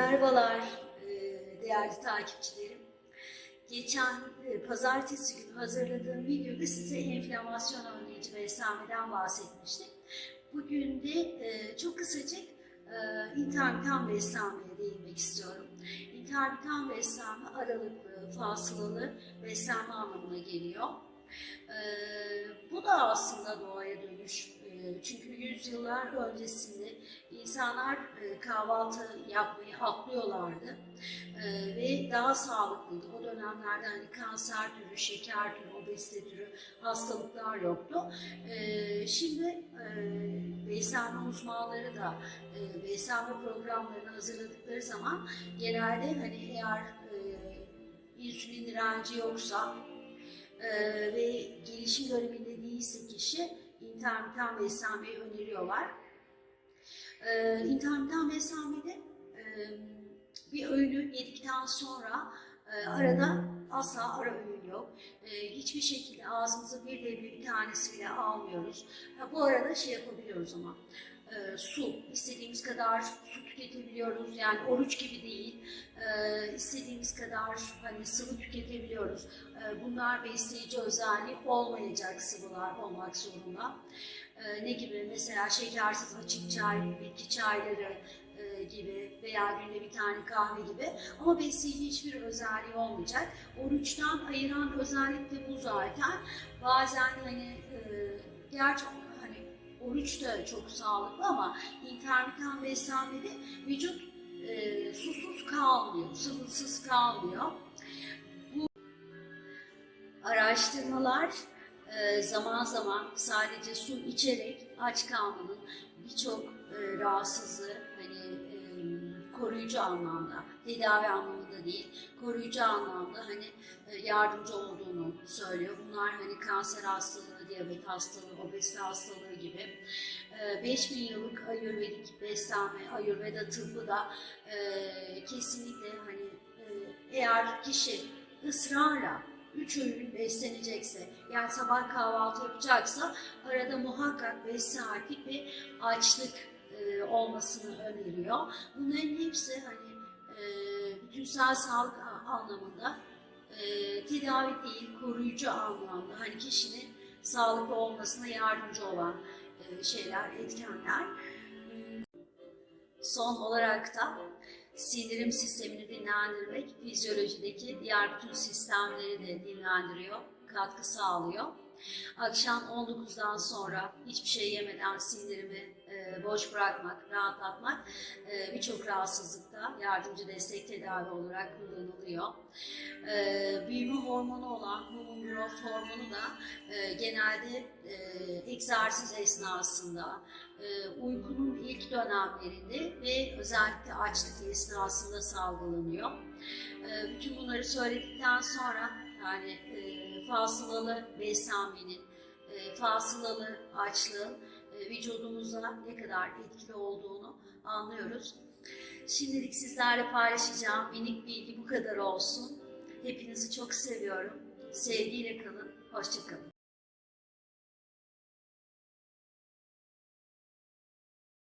Merhabalar e, değerli takipçilerim. Geçen e, pazartesi günü hazırladığım videoda size enflamasyon önleyici beslenmeden bahsetmiştim. Bugün de e, çok kısacık intermitan beslenmeye değinmek istiyorum. İntermitan beslenme aralıklı, fasılalı beslenme anlamına geliyor. Bu da aslında doğaya dönüş. Çünkü yüzyıllar öncesinde insanlar kahvaltı yapmayı atlıyorlardı E, ve daha sağlıklıydı. O dönemlerde hani kanser türü, şeker türü, obezite türü hastalıklar yoktu. E, şimdi e, beslenme uzmanları da e, beslenme programlarını hazırladıkları zaman genelde hani eğer e, insülin direnci yoksa e, ve gelişim döneminde değilse kişi intermitan beslenmeyi öneriyorlar. E, intermitan beslenmede e, bir öğünü yedikten sonra e, arada asla ara öğün yok. E, hiçbir şekilde ağzımıza bir leblebi tanesiyle almıyoruz. Ha, bu arada şey yapabiliyoruz ama e, su, istediğimiz kadar tüketebiliyoruz. Yani oruç gibi değil. E, istediğimiz kadar hani sıvı tüketebiliyoruz. E, bunlar besleyici özelliği olmayacak sıvılar olmak zorunda. E, ne gibi? Mesela şekersiz açık çay, bitki çayları e, gibi veya günde bir tane kahve gibi ama besleyici hiçbir özelliği olmayacak. Oruçtan ayıran özellik de bu zaten. Bazen hani e, hani oruç da çok sağlıklı ama intermitan beslenmede vücut e, susuz kalmıyor, sıvısız kalmıyor. Bu araştırmalar e, zaman zaman sadece su içerek aç kalmanın birçok e, rahatsızlığı hani e, koruyucu anlamda, tedavi anlamında değil, koruyucu anlamda hani e, yardımcı olduğunu söylüyor. Bunlar hani kanser hastalığı, diyabet hastalığı, obezite hastalığı gibi. E, 5000 yıllık ayurvedik beslenme, ayurveda tıbbı da e, kesinlikle hani e, eğer kişi ısrarla üç öğün beslenecekse, yani sabah kahvaltı yapacaksa arada muhakkak 5 saatlik bir açlık e, olmasını öneriyor. Bunların hepsi hani e, bütünsel sağlık anlamında e, tedavi değil, koruyucu anlamda hani kişinin sağlıklı olmasına yardımcı olan e, şeyler, etkenler. Son olarak da sindirim sistemini dinlendirmek, fizyolojideki diğer bütün sistemleri de dinlendiriyor, katkı sağlıyor. Akşam 19'dan sonra hiçbir şey yemeden sindirimi e, boş bırakmak, rahatlatmak e, birçok rahatsızlıkta yardımcı destek tedavi olarak kullanılıyor. E, büyüme hormonu olan human growth hormonu da e, genelde e, egzersiz esnasında, e, uykunun ilk dönemlerinde ve özellikle açlık esnasında salgılanıyor. E, bütün bunları söyledikten sonra yani e, fasılalı beslenmenin, e, fasılalı açlığın e, vücudumuza ne kadar etkili olduğunu anlıyoruz. Şimdilik sizlerle paylaşacağım minik bilgi bu kadar olsun. Hepinizi çok seviyorum. Sevgiyle kalın, hoşçakalın.